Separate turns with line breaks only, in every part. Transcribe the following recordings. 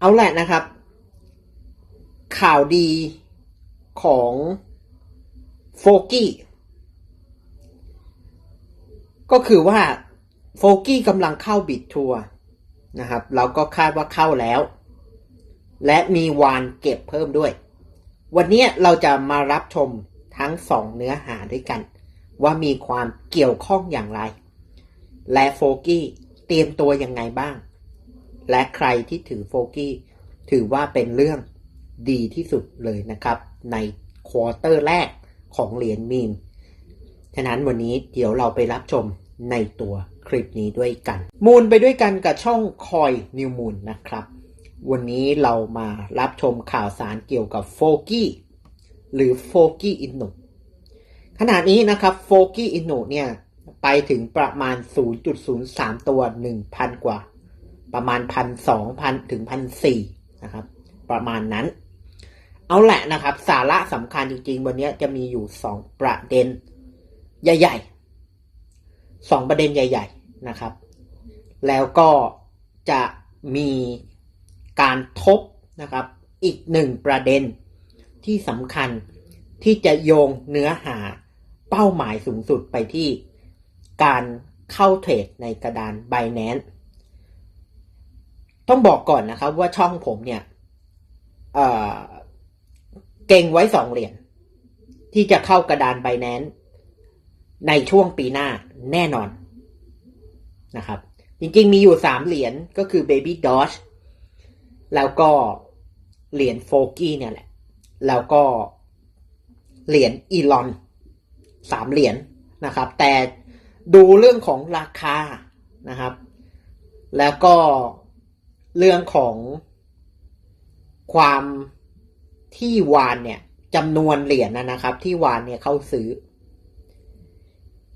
เอาแหละนะครับ ข่าวดีของโฟกี้ก็คือว่าโฟกี้กำลังเข้าบิดทัวร์นะครับเราก็คาดว่าเข้าแล้ว และมีวานเก็บเพิ่มด้วย วันนี้เราจะมารับชมทั้งสองเนื้อหาด้วยกัน ว่ามีความเกี่ยวข้องอย่างไร และโฟกี้เตรียมตัวยังไงบ้าง และใครที่ถือโฟกี้ถือว่าเป็นเรื่องดีที่สุดเลยนะครับ ในควอเตอร์แรกของเหรียญมีมฉะนั้นวันนี้เดี๋ยวเราไปรับชมในตัวคลิปนี้ด้วยกัน มูลไปด้วยกันกับช่องคอยนิวมูลนะครับ วันนี้เรามารับชมข่าวสารเกี่ยวกับโฟกี้หรือโฟกี้อินโนุขณะนี้นะครับโฟกี้อินโนเนี่ยไปถึงประมาณ 0.03 ตัว 1,000 กว่า ประมาณ1,200ถึง1,400นะครับ ประมาณนั้น เอาแหละนะครับ สาระสำคัญจริงๆ วันนี้จะมีอยู่2ประเด็นใหญ่ๆ2ประเด็นใหญ่ ๆนะครับ แล้วก็จะมีการทบนะครับ อีกหนึ่งประเด็นที่สำคัญที่จะโยงเนื้อหาเป้าหมายสูงสุดไปที่การเข้าเทรดในกระดาน b บ n a n c e ต้องบอกก่อนนะครับว่าช่องผมเนี่ยเเก่งไว้สองเหรียญที่จะเข้ากระดาน b บ n a n c e ในช่วงปีหน้าแน่นอนนะครับ จริงๆมีอยู่สามเหรียญก็คือ Baby Doge แล้วก็เหรียญโฟกี้เนี่ยแหละ แล้วก็เหรียญอีลอนสามเหรียญนะครับ แต่ดูเรื่องของราคานะครับ แล้วก็ เรื่องของความที่วานเนี่ยจำนวนเหรียญนะนะครับ ที่วานเนี่ยเข้าซื้อ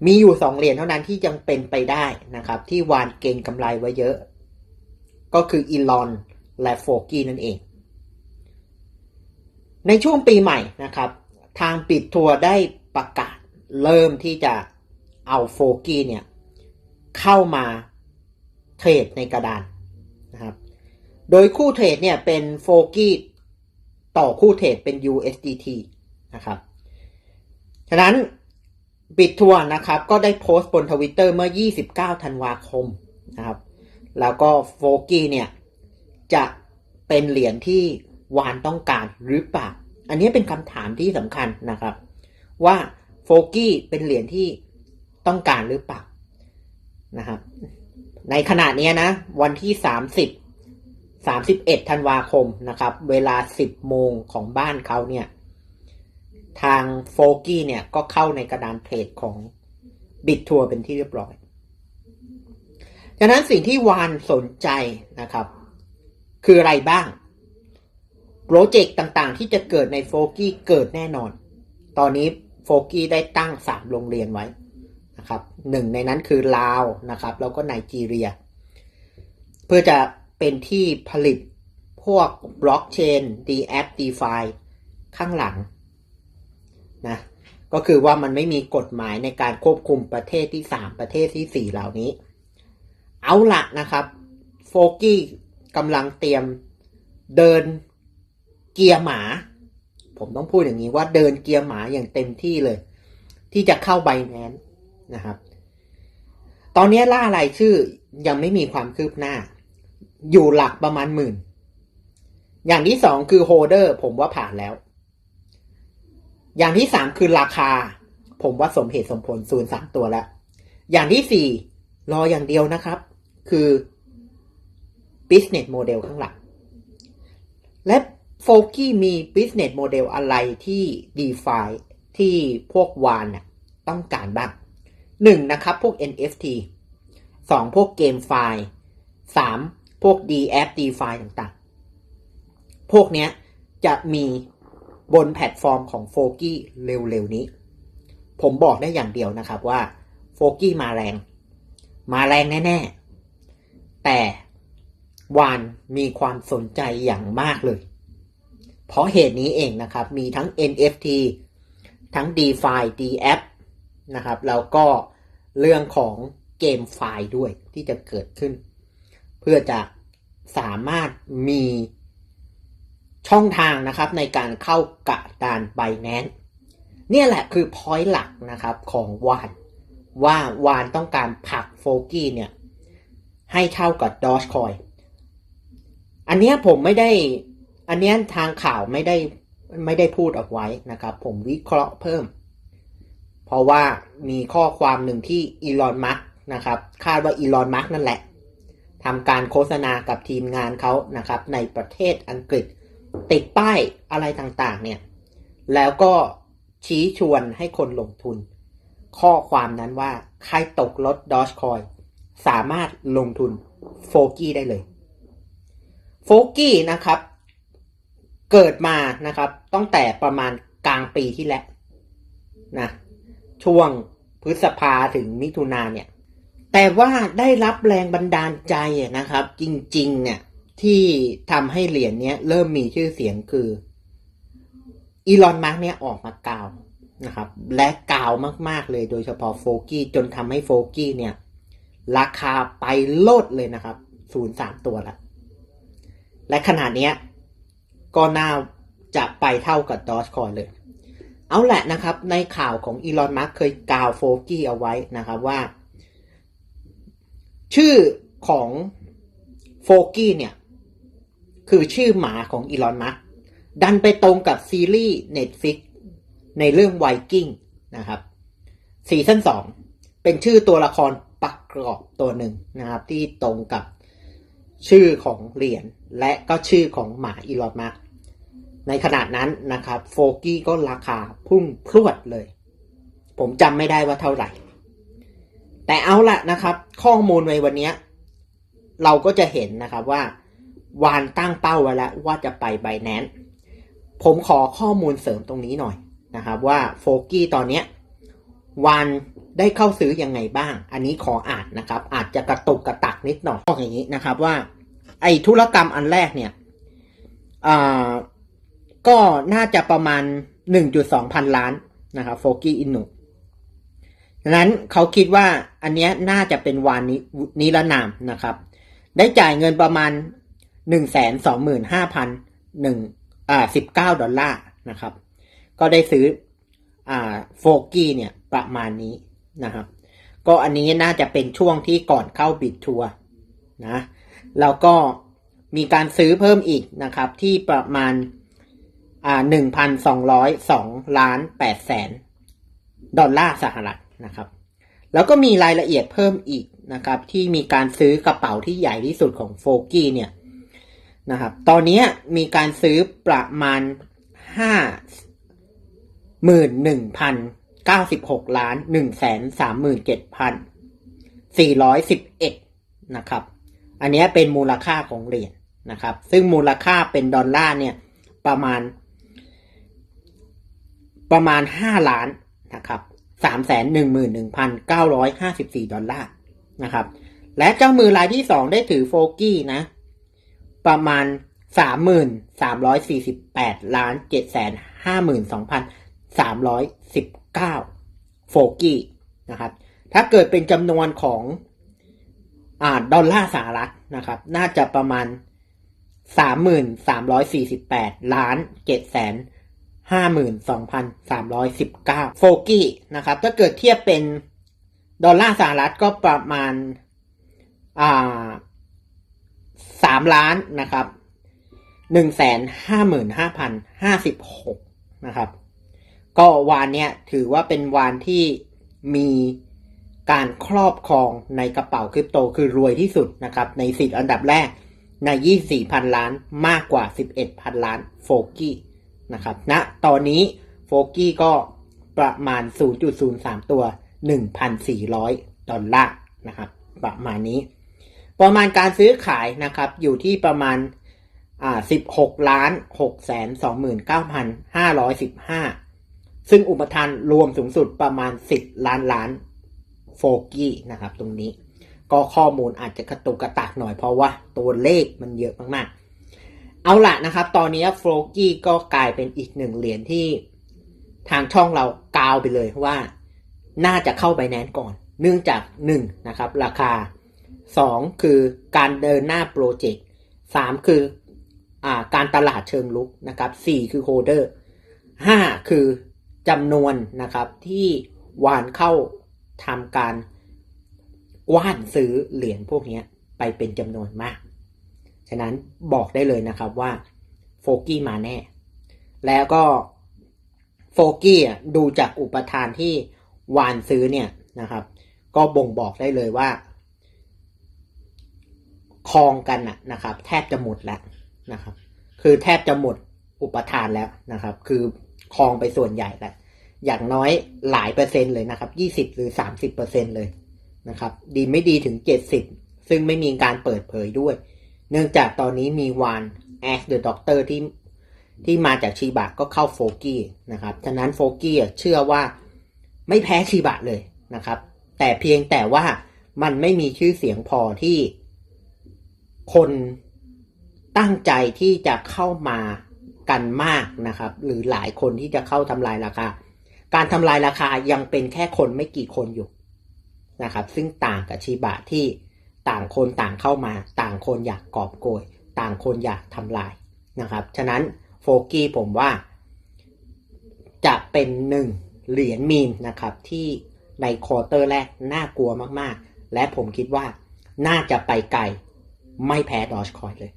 มีอยู่สองเหรียญเท่านั้นที่ยังเป็นไปได้นะครับ ที่วานเก่งกำไรไว้เยอะ ก็คืออีลอนและโฟกี้นั่นเอง ในช่วงปีใหม่นะครับ ทางปิดทัวร์ได้ประกาศเริ่มที่จะเอาโฟกี้เนี่ย เข้ามาเทรดในกระดานนะครับ โดยคู่เทรดเนี่ยเป็นโฟกี้ต่อคู่เทรดเป็น USDT นะครับ ฉะนั้นบิตทัวร์นะครับ ก็ได้โพสต์บนทวิตเตอร์เมื่อ 29 ธันวาคมนะครับ แล้วก็โฟกี้เนี่ย จะเป็นเหรียญที่วานต้องการหรือเปล่า อันนี้เป็นคำถามที่สำคัญนะครับ ว่าโฟกี้เป็นเหรียญที่ต้องการหรือเปล่านะครับ ในขณะนี้นะ วันที่ 30 31 ธันวาคมนะครับ เวลา 10 โมงของบ้านเขาเนี่ย ทางโฟกี้เนี่ยก็เข้าในกระดานเทรดของบิตทัวร์เป็นที่เรียบร้อยดังนั้นสิ่งที่วานสนใจนะครับ คืออะไรบ้าง โปรเจกต์ต่างๆ ที่จะเกิดในโฟกี้เกิดแน่นอน ตอนนี้โฟกี้ได้ตั้งสามโรงเรียนไว้นะครับหนึ่งในนั้นคือลาวนะครับ แล้วก็ไนจีเรีย เพื่อจะ เป็นที่ผลิตพวกบล็อกเชน d a p DeFi ข้างหลังนะก็คือว่ามันไม่มีกฎหมายในการควบคุมประเทศที่สามประเทศที่สี่เหล่านี้ เอาละนะครับโฟกี้กำลังเตรียมเดินเกียร์หมา ผมต้องพูดอย่างนี้ว่าเดินเกียร์หมาอย่างเต็มที่เลย ที่จะเข้าไบแนนนะครับ ตอนนี้ล่ารายชื่อยังไม่มีความคืบหน้า อยู่หลักประมาณหมื่น อย่างที่สองคือโฮเดอร์ผมว่าผ่านแล้ว อย่างที่สามคือราคา ผมว่าสมเหตุสมผลศูนย์สามตัวแล้ว อย่างที่สี่รออย่างเดียวนะครับ คือ business model ข้างหลัง และโฟกี้มี business model อะไรที่ DeFi ที่พวกวานน่ะต้องการบ้างหนึ่งนะครับ พวก NFT สองพวกเกมไฟล์สาม พวก DApp DeFi ต่างๆ พวกเนี้ยจะมีบนแพลตฟอร์มของโฟกี้เร็วๆนี้ ผมบอกได้อย่างเดียวนะครับว่าโฟกี้มาแรง มาแรงแน่ๆ แต่วานมีความสนใจอย่างมากเลย เพราะเหตุนี้เองนะครับ มีทั้ง NFT ทั้ง DeFi DApp นะครับ แล้วก็เรื่องของเกมไฟล์ด้วยที่จะเกิดขึ้น เพื่อจะสามารถมีช่องทางนะครับในการเข้ากระดานไบแนนเนี่ยแหละคือพอยต์หลักนะครับของวานว่าวานต้องการผลักโฟกี้เนี่ยให้เท่ากับดอ g คอยอันนี้ผมไม่ได้ อันเนี้ยทางข่าวไม่ได้ไม่ได้พูดเอาไว้นะครับ ผมวิเคราะห์เพิ่ม เพราะว่ามีข้อความหนึ่งที่อีลอนมัสนะครับ คาดว่าอีลอนมัสนั่นแหละ ทำการโฆษณากับทีมงานเขานะครับ ในประเทศอังกฤษ ติดป้ายอะไรต่างๆ เนี่ย แล้วก็ชี้ชวนให้คนลงทุน ข้อความนั้นว่า ใครตกรถดอ g คอยสามารถลงทุนโฟกี้ได้เลย โฟกี้นะครับ เกิดมานะครับ ตั้งแต่ประมาณกลางปีที่แล้วนะ ช่วงพฤษภาถึงมิถุนาเนี่ย แต่ว่าได้รับแรงบันดาลใจนะครับ จริง ๆ เนี่ย ที่ทำให้เหรียญเนี้ย เริ่มมีชื่อเสียงคืออีลอนมาร์กเนี่ยออกมากล่าวนะครับ และกล่าวมาก ๆ เลยโดยเฉพาะโฟกี้จนทำให้โฟกี้เนี่ย ราคาไปโลดเลยนะครับศูนย์สามตัวละ และขนาดเนี้ย ก็น่าจะไปเท่ากับดอ g คอยเลย เอาแหละนะครับ ในข่าวของอีลอนมัสเคยกล่าวโฟกี้เอาไว้นะครับว่า ชื่อของโฟกี้เนี่ย คือชื่อหมาของอีลอนมัสดันไปตรงกับซีรีส์ Netflix ในเรื่องไวกิ้งนะครับซีซั่นสองเป็นชื่อตัวละครประกอบตัวหนึ่งนะครับ ที่ตรงกับชื่อของเหรียญและก็ชื่อของหมาอีลอนมัสในขนาดนั้นนะครับโฟกี้ก็ราคาพุ่งพรวดเลย ผมจำไม่ได้ว่าเท่าไหร่ แต่เอาละนะครับ ข้อมูลในวันนี้เราก็จะเห็นนะครับว่าวานตั้งเป้าไว้แล้วว่าจะไปไบแนนผมขอข้อมูลเสริมตรงนี้หน่อยนะครับ ว่าโฟกี้ตอนเนี้วานได้เข้าซื้อยังไงบ้าง อันนี้ขออ่านนะครับ อาจจะกระตุกกระตักนิดหน่อยบอกอย่างนี้นะครับว่า ไอ้ธุรกรรมอันแรกเนี่ยอ่าก็น่าจะประมาณ 1.2 พันล้านนะครับโฟกี้อินนุ ดังนั้นเขาคิดว่าอันนี้น่าจะเป็นวานนินิรนามนะครับ ได้จ่ายเงินประมาณ 125,000หนึ่งอ่า19 ดอลลาร์นะครับ ก็ได้ซื้ออ่าโฟกี้เนี่ยประมาณนี้นะครับก็อันนี้น่าจะเป็นช่วงที่ก่อนเข้าบิดทัวร์นะแล้วก็มีการซื้อเพิ่มอีกนะครับ ที่ประมาณอ่าหนึ่งพันสองร้อยสองล้านแปดแสนดอลลาร์สหรัฐ นะครับ แล้วก็มีรายละเอียดเพิ่มอีกนะครับ ที่มีการซื้อกระเป๋าที่ใหญ่ที่สุดของโฟกี้เนี่ยนะครับ ตอนนี้มีการซื้อประมาณห้าหมื่นหนึ่งพันเก้าสิบหกล้านหนึ่งแสนสามหมื่นเจ็ดพันสี่ร้อยสิบเอ็ดนะครับ อันนี้เป็นมูลค่าของเหรียญนะครับ ซึ่งมูลค่าเป็นดอลลาร์เนี่ยประมาณ ประมาณห้าล้านนะครับ สามแสนหนึ่งหมื่นหนึ่งพันเก้าร้อยห้าสิบสี่ดอลลาร์นะครับ และเจ้ามือรายที่สองได้ถือโฟกี้นะ ประมาณสามหมื่นสามร้อยสี่สิบแปดล้านเจ็ดแสนห้าหมื่นสองพันสามร้อยสิบเก้าโฟกี้นะครับ ถ้าเกิดเป็นจำนวนของอ่าดอลลาร์สหรัฐนะครับ น่าจะประมาณสามหมื่นสามร้อยสี่สิบแปดล้านเจ็ดแสน ห้าหมื่นสองพันสามร้อยสิบเก้าโฟกี้นะครับถ้าเกิดเทียบเป็นดอลลาร์สหรัฐก็ประมาณอ่าสามล้านนะครับหนึ่งแสนห้าหมื่นห้าพันห้าสิบหกนะครับ ก็วานเนี้ยถือว่าเป็นวานที่มีการครอบครองในกระเป๋าคริปโตคือรวยที่สุดนะครับ ในสิบอันดับแรกใน 24พันล้านมากกว่า 11พันล้านโฟกี้ นะครับณนะตอนนี้โฟกี้ก็ประมาณ 0.03 ตัว 1,400 ดอลลาร์นะครับ ประมาณนี้ ประมาณการซื้อขายนะครับ อยู่ที่ประมาณอ่า16ล้าน6แสน29,515 ซึ่งอุปทานรวมสูงสุดประมาณ 10 ล้านล้านโฟกี้นะครับ ตรงนี้ ก็ข้อมูลอาจจะกระตุกกระตักหน่อยเพราะว่าตัวเลขมันเยอะมากๆ เอาละนะครับ ตอนนี้โฟกี้ก็กลายเป็นอีกหนึ่งเหรียญที่ทางช่องเรากาวไปเลยว่า น่าจะเข้าไปแนนก่อน เนื่องจาก1นะครับ ราคา 2 คือการเดินหน้าโปรเจกต์สามคืออาการตลาดเชิงลุกนะครับสี่คือโฮเดอร์ห้าคือจำนวนนะครับที่วานเข้าทำการว้านซื้อเหรียญพวกนี้ไปเป็นจำนวนมาก ฉะนั้นบอกได้เลยนะครับว่าโฟกี้มาแน่ แล้วก็โฟกี้ดูจากอุปทานที่วานซื้อเนี่ยนะครับ ก็บ่งบอกได้เลยว่าคลองกันนะนะครับ แทบจะหมดแล้วนะครับ คือแทบจะหมดอุปทานแล้วนะครับ คือคลองไปส่วนใหญ่แล้วอย่างน้อยหลายเปอร์เซ็นต์เลยนะครับยี่สิบหรือสามสิบเปอร์เซ็นต์เลยนะครับ ดีไม่ดีถึงเจ็ดสิบซึ่งไม่มีการเปิดเผยด้วย เนื่องจากตอนนี้มีวานแอสเดอะด็อกเตอร์ที่ที่มาจากชีบะก็เข้าโฟกี้นะครับฉะนั้นโฟกี้เชื่อว่าไม่แพ้ชีบะเลยนะครับ แต่เพียงแต่ว่ามันไม่มีชื่อเสียงพอที่คนตั้งใจที่จะเข้ามากันมากนะครับ หรือหลายคนที่จะเข้าทำลายราคา การทำลายราคายังเป็นแค่คนไม่กี่คนอยู่นะครับ ซึ่งต่างกับชีบะที่ ต่างคนต่างเข้ามา ต่างคนอยากกอบโกย ต่างคนอยากทำลายนะครับ ฉะนั้นโฟกี้ผมว่า จะเป็นหนึ่งเหรียญมีมนะครับที่ในควอเตอร์แรกน่ากลัวมากๆ และผมคิดว่าน่าจะไปไกลไม่แพ้ดอชคอยเลย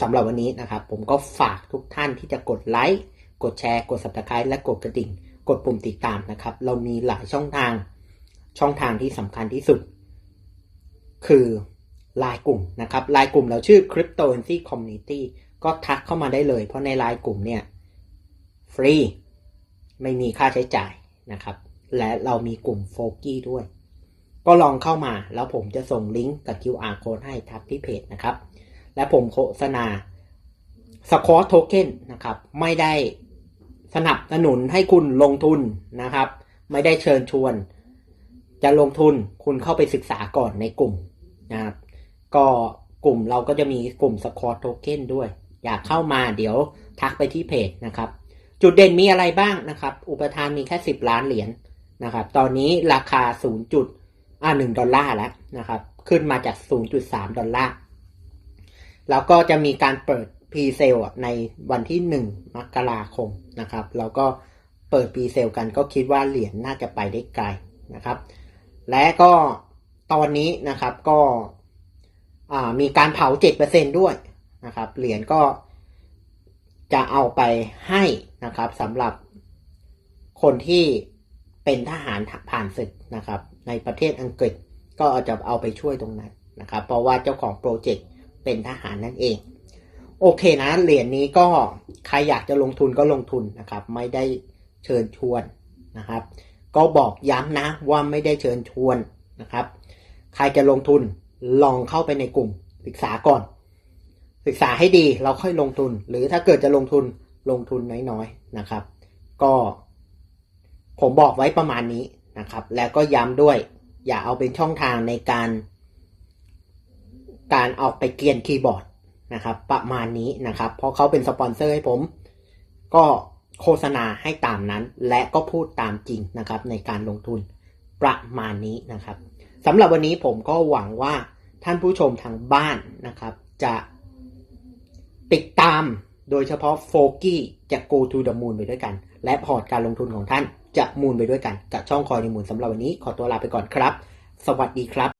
สำหรับวันนี้นะครับ ผมก็ฝากทุกท่านที่จะกดไลค์กดแชร์ กด subscribe และกดกระดิ่ง กดปุ่มติดตามนะครับ เรามีหลายช่องทาง ช่องทางที่สำคัญที่สุด คือไลน์กลุ่มนะครับไลน์กลุ่มเราชื่อ Cryptocurrency Community ก็ทักเข้ามาได้เลย เพราะในไลน์กลุ่มเนี่ยฟรีไม่มีค่าใช้จ่ายนะครับ และเรามีกลุ่มโฟกี้ด้วย ก็ลองเข้ามาแล้วผมจะส่งลิงก์กับ QR code ให้ทักที่เพจนะครับ และผมโฆษณาสควอตโทเค็นนะครับ ไม่ได้สนับสนุนให้คุณลงทุนนะครับ ไม่ได้เชิญชวน จะลงทุนคุณเข้าไปศึกษาก่อนในกลุ่ม นะครับก็กลุ่มเราก็จะมีกลุ่มสควอตโทเค็นด้วย อยากเข้ามาเดี๋ยวทักไปที่เพจนะครับ จุดเด่นมีอะไรบ้างนะครับ อุปทานมีแค่ 10 ล้านเหรียญนะครับ ตอนนี้ราคา 0. จุดอ่า1ดอลลาร์แล้วนะครับ ขึ้นมาจาก 0.3 ดอลลาร์ แล้วก็จะมีการเปิดพรีเซลในวันที่ 1 มกราคมนะครับ แล้วก็เปิดพรีเซลกันก็คิดว่าเหรียญน่าจะไปได้ไกลนะครับ และก็ ตอนนี้นะครับก็มีการเผา 7%ด้วยนะครับ เหรียญก็จะเอาไปให้นะครับสำหรับคนที่เป็นทหารผ่านศึกนะครับ ในประเทศอังกฤษก็จะเอาไปช่วยตรงนั้นนะครับ เพราะว่าเจ้าของโปรเจกต์เป็นทหารนั่นเอง โอเคนะ เหรียญนี้ก็ใครอยากจะลงทุนก็ลงทุนนะครับ ไม่ได้เชิญชวนนะครับ ก็บอกย้ำนะว่าไม่ได้เชิญชวน นะครับ ใครจะลงทุนลองเข้าไปในกลุ่มศึกษาก่อน ศึกษาให้ดีเราค่อยลงทุน หรือถ้าเกิดจะลงทุนลงทุนน้อยๆนะครับ ก็ผมบอกไว้ประมาณนี้นะครับ แล้วก็ย้ำด้วย อย่าเอาเป็นช่องทางในการ การเอาไปเกียนคีย์บอร์ดนะครับ ประมาณนี้นะครับ เพราะเขาเป็นสปอนเซอร์ให้ผม ก็โฆษณาให้ตามนั้น และก็พูดตามจริงนะครับในการลงทุน ประมาณนี้นะครับสำหรับวันนี้ผมก็หวังว่าท่านผู้ชมทางบ้านนะครับ จะติดตามโดยเฉพาะโฟกี้จะ go to the moon ไปด้วยกัน และพอร์ตการลงทุนของท่านจะมูลไปด้วยกัน กับช่องคอยในมูลสำหรับวันนี้ขอตัวลาไปก่อนครับ สวัสดีครับ